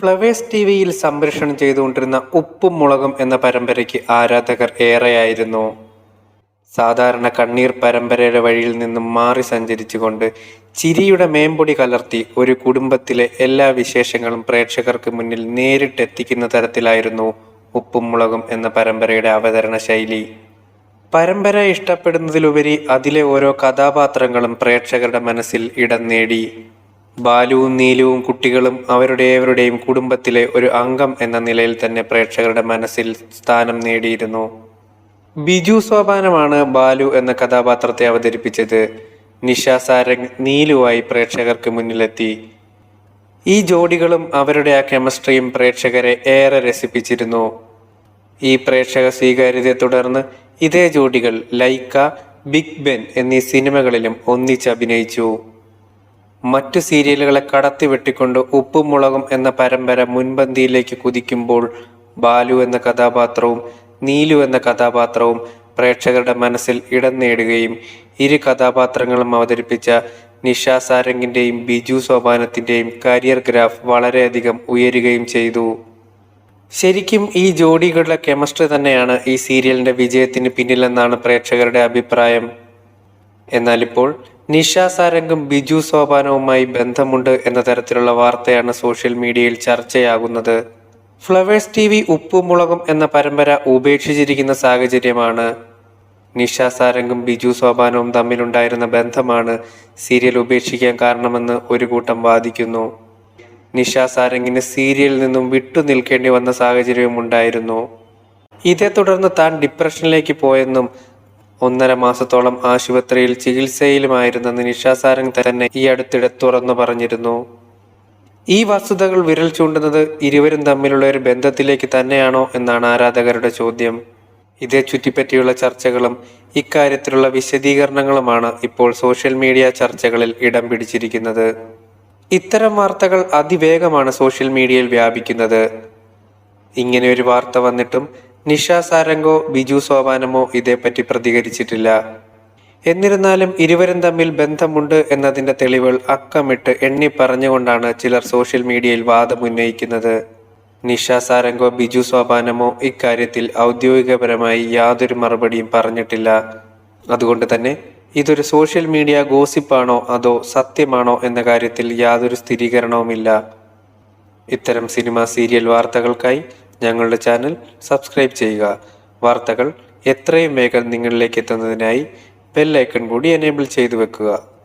Flowers T വിയിൽ സംപ്രേഷണം ചെയ്തുകൊണ്ടിരുന്ന ഉപ്പും മുളകും എന്ന പരമ്പരയ്ക്ക് ആരാധകർ ഏറെയായിരുന്നു. സാധാരണ കണ്ണീർ പരമ്പരയുടെ വഴിയിൽ നിന്നും മാറി സഞ്ചരിച്ചുകൊണ്ട് ചിരിയുടെ മേമ്പൊടി കലർത്തി ഒരു കുടുംബത്തിലെ എല്ലാ വിശേഷങ്ങളും പ്രേക്ഷകർക്ക് മുന്നിൽ നേരിട്ടെത്തിക്കുന്ന തരത്തിലായിരുന്നു ഉപ്പും മുളകും എന്ന പരമ്പരയുടെ അവതരണ ശൈലി. പരമ്പര ഇഷ്ടപ്പെടുന്നതിലുപരി അതിലെ ഓരോ കഥാപാത്രങ്ങളും പ്രേക്ഷകരുടെ മനസ്സിൽ ഇടം നേടി. ബാലുവും നീലുവും കുട്ടികളും അവരുടെയവരുടെയും കുടുംബത്തിലെ ഒരു അംഗം എന്ന നിലയിൽ തന്നെ പ്രേക്ഷകരുടെ മനസ്സിൽ സ്ഥാനം നേടിയിരുന്നു. ബിജു സോപാനമാണ് ബാലു എന്ന കഥാപാത്രത്തെ അവതരിപ്പിച്ചത്. നിഷ സാരംഗ് നീലുവായി പ്രേക്ഷകർക്ക് മുന്നിലെത്തി. ഈ ജോഡികളും അവരുടെ ആ കെമിസ്ട്രിയും പ്രേക്ഷകരെ ഏറെ രസിപ്പിച്ചിരുന്നു. ഈ പ്രേക്ഷക സ്വീകാര്യതയെ തുടർന്ന് ഇതേ ജോഡികൾ ലൈക്ക ബിഗ് ബെൻ എന്നീ സിനിമകളിലും ഒന്നിച്ചഭിനയിച്ചു മറ്റു സീരിയലുകളെ കടത്തി വെട്ടിക്കൊണ്ട് ഉപ്പും മുളകും എന്ന പരമ്പര മുൻപന്തിയിലേക്ക് കുതിക്കുമ്പോൾ ബാലു എന്ന കഥാപാത്രവും നീലു എന്ന കഥാപാത്രവും പ്രേക്ഷകരുടെ മനസ്സിൽ ഇടം നേടുകയും ഇരു കഥാപാത്രങ്ങളും അവതരിപ്പിച്ച നിഷ സാരംഗിന്റെയും ബിജു സോപാനത്തിന്റെയും കരിയർ ഗ്രാഫ് വളരെയധികം ഉയരുകയും ചെയ്തു. ശരിക്കും ഈ ജോഡികളുടെ കെമിസ്ട്രി തന്നെയാണ് ഈ സീരിയലിന്റെ വിജയത്തിന് പിന്നിലെന്നാണ് പ്രേക്ഷകരുടെ അഭിപ്രായം. എന്നാൽ ഇപ്പോൾ നിഷ സാരംഗും ബിജു സോപാനവുമായി ബന്ധമുണ്ട് എന്ന തരത്തിലുള്ള വാർത്തയാണ് സോഷ്യൽ മീഡിയയിൽ ചർച്ചയാകുന്നത്. ഫ്ലവേഴ്സ് ടി വി ഉപ്പുമുളകും എന്ന പരമ്പര ഉപേക്ഷിച്ചിരിക്കുന്ന സാഹചര്യമാണ്. നിഷ സാരംഗും ബിജു സോപാനവും തമ്മിലുണ്ടായിരുന്ന ബന്ധമാണ് സീരിയൽ ഉപേക്ഷിക്കാൻ കാരണമെന്ന് ഒരു കൂട്ടം വാദിക്കുന്നു. നിഷ സാരംഗിന് സീരിയലിൽ നിന്നും വിട്ടു നിൽക്കേണ്ടി വന്ന സാഹചര്യവും ഉണ്ടായിരുന്നു ഇതേ തുടർന്ന് താൻ ഡിപ്രഷനിലേക്ക് പോയെന്നും ഒന്നര മാസത്തോളം ആശുപത്രിയിൽ ചികിത്സയിലുമായിരുന്ന നിഷ സാരംഗ് തന്നെ ഈ അടുത്തിടെ തുറന്നു പറഞ്ഞിരുന്നു. ഈ വസ്തുതകൾ വിരൽ ചൂണ്ടുന്നത് ഇരുവരും തമ്മിലുള്ള ഒരു ബന്ധത്തിലേക്ക് തന്നെയാണോ എന്നാണ് ആരാധകരുടെ ചോദ്യം. ഇതേ ചുറ്റിപ്പറ്റിയുള്ള ചർച്ചകളും ഇക്കാര്യത്തിലുള്ള വിശദീകരണങ്ങളുമാണ് ഇപ്പോൾ സോഷ്യൽ മീഡിയ ചർച്ചകളിൽ ഇടം പിടിച്ചിരിക്കുന്നത്. ഇത്തരം വാർത്തകൾ അതിവേഗമാണ് സോഷ്യൽ മീഡിയയിൽ വ്യാപിക്കുന്നത്. ഇങ്ങനെ ഒരു വാർത്ത വന്നിട്ടും നിഷ സാരംഗോ ബിജു സോപാനമോ ഇതേപ്പറ്റി പ്രതികരിച്ചിട്ടില്ല. എന്നിരുന്നാലും ഇരുവരും തമ്മിൽ ബന്ധമുണ്ട് എന്നതിന്റെ തെളിവുകൾ അക്കമിട്ട് എണ്ണി പറഞ്ഞുകൊണ്ടാണ് ചിലർ സോഷ്യൽ മീഡിയയിൽ വാദമുന്നയിക്കുന്നത് നിഷ സാരംഗോ ബിജു സോപാനമോ ഇക്കാര്യത്തിൽ ഔദ്യോഗികപരമായി യാതൊരു മറുപടിയും പറഞ്ഞിട്ടില്ല. അതുകൊണ്ട് തന്നെ ഇതൊരു സോഷ്യൽ മീഡിയ ഗോസിപ്പാണോ അതോ സത്യമാണോ എന്ന കാര്യത്തിൽ യാതൊരു സ്ഥിരീകരണവുമില്ല. ഇത്തരം സിനിമ സീരിയൽ വാർത്തകൾക്കായി ഞങ്ങളുടെ ചാനൽ സബ്സ്ക്രൈബ് ചെയ്യുക. വാർത്തകൾ എത്രയും വേഗം നിങ്ങളിലേക്ക് എത്തുന്നതിനായി ബെല്ലൈക്കൺ കൂടി എനേബിൾ ചെയ്തു വെക്കുക.